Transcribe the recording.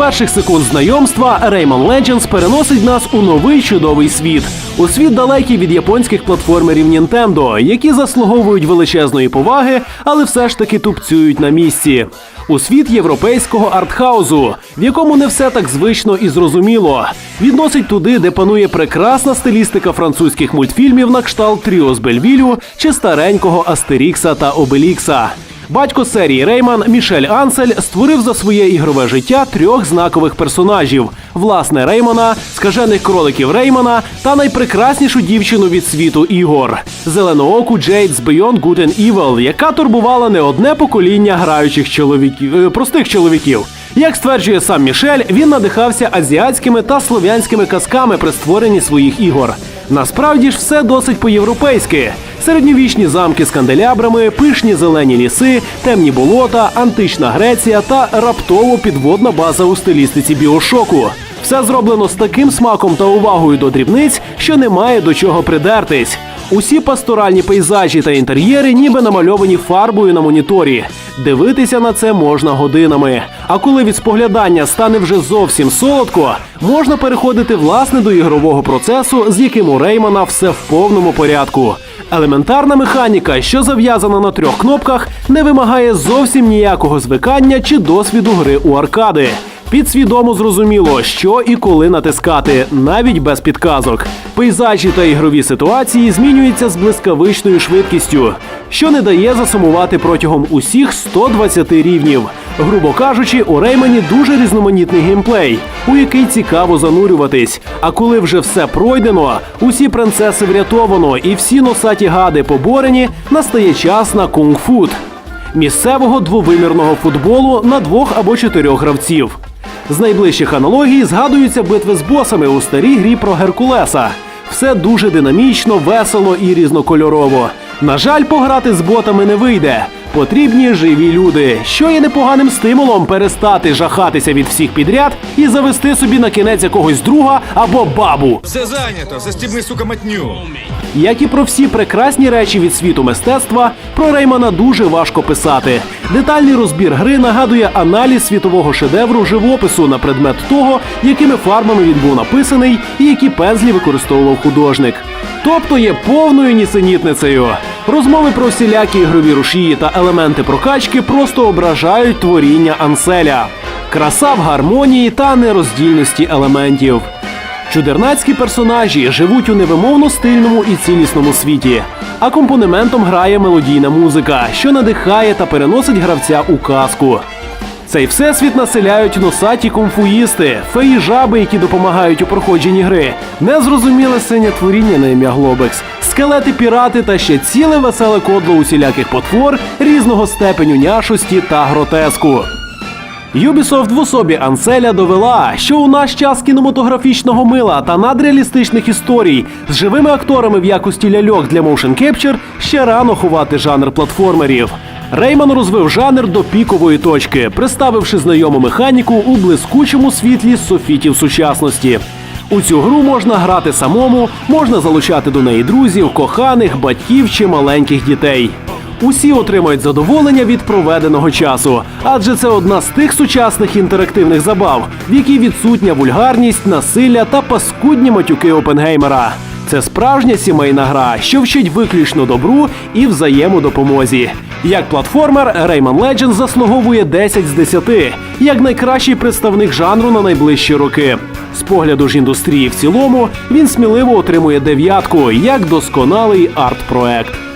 перших секунд знайомства Rayman Legends переносить нас у новий чудовий світ. У світ далекий від японських платформерів Nintendo, які заслуговують величезної поваги, але все ж таки тупцюють на місці. У світ європейського артхаузу, в якому не все так звично і зрозуміло. Відносить туди, де панує прекрасна стилістика французьких мультфільмів на кшталт Тріо з Бельвілю чи старенького Астерікса та Обелікса. Батько серії Рейман Мішель Ансель створив за своє ігрове життя трьох знакових персонажів: власне Реймана, скажених кроликів Реймана та найпрекраснішу дівчину від світу ігор зеленооку Джейд з Beyond Good and Evil, яка турбувала не одне покоління граючих чоловіків е, простих чоловіків. Як стверджує сам Мішель, він надихався азіатськими та слов'янськими казками при створенні своїх ігор. Насправді ж все досить по-європейськи. Середньовічні замки з канделябрами, пишні зелені ліси, темні болота, антична Греція та раптово підводна база у стилістиці біошоку. Все зроблено з таким смаком та увагою до дрібниць, що немає до чого придертись. Усі пасторальні пейзажі та інтер'єри ніби намальовані фарбою на моніторі. Дивитися на це можна годинами. А коли від споглядання стане вже зовсім солодко, можна переходити власне до ігрового процесу, з яким у Реймана все в повному порядку. Елементарна механіка, що зав'язана на трьох кнопках, не вимагає зовсім ніякого звикання чи досвіду гри у аркади. Підсвідомо зрозуміло, що і коли натискати, навіть без підказок. Пейзажі та ігрові ситуації змінюються з блискавичною швидкістю, що не дає засумувати протягом усіх 120 рівнів. Грубо кажучи, у Реймані дуже різноманітний геймплей, у який цікаво занурюватись. А коли вже все пройдено, усі принцеси врятовано і всі носаті гади поборені, настає час на кунг-фут місцевого двовимірного футболу на двох або чотирьох гравців. З найближчих аналогій згадуються битви з босами у старій грі про Геркулеса. Все дуже динамічно, весело і різнокольорово. На жаль, пограти з ботами не вийде. Потрібні живі люди, що є непоганим стимулом перестати жахатися від всіх підряд і завести собі на кінець якогось друга або бабу. Все зайнято, застібни, сука, матню. Як і про всі прекрасні речі від світу мистецтва, про Реймана дуже важко писати. Детальний розбір гри нагадує аналіз світового шедевру живопису на предмет того, якими фарбами він був написаний і які пензлі використовував художник. Тобто є повною нісенітницею. Розмови про всілякі ігрові рушії та елементи прокачки просто ображають творіння Анселя. Краса в гармонії та нероздільності елементів. Чудернацькі персонажі живуть у невимовно стильному і цілісному світі. А компонементом грає мелодійна музика, що надихає та переносить гравця у казку. Цей всесвіт населяють носаті комфуїсти, феї жаби, які допомагають у проходженні гри, незрозуміле синє творіння на ім'я Глобекс, скелети пірати та ще ціле веселе кодло усіляких потвор різного степеню няшості та гротеску. Ubisoft в особі Анселя довела, що у наш час кінематографічного мила та надреалістичних історій з живими акторами в якості ляльок для motion capture ще рано ховати жанр платформерів. Рейман розвив жанр до пікової точки, представивши знайому механіку у блискучому світлі софітів сучасності. У цю гру можна грати самому, можна залучати до неї друзів, коханих, батьків чи маленьких дітей. Усі отримають задоволення від проведеного часу, адже це одна з тих сучасних інтерактивних забав, в якій відсутня вульгарність, насилля та паскудні матюки Опенгеймера. Це справжня сімейна гра, що вчить виключно добру і взаємодопомозі. Як платформер, Rayman Legends заслуговує 10 з 10, як найкращий представник жанру на найближчі роки. З погляду ж індустрії в цілому він сміливо отримує дев'ятку як досконалий арт-проект.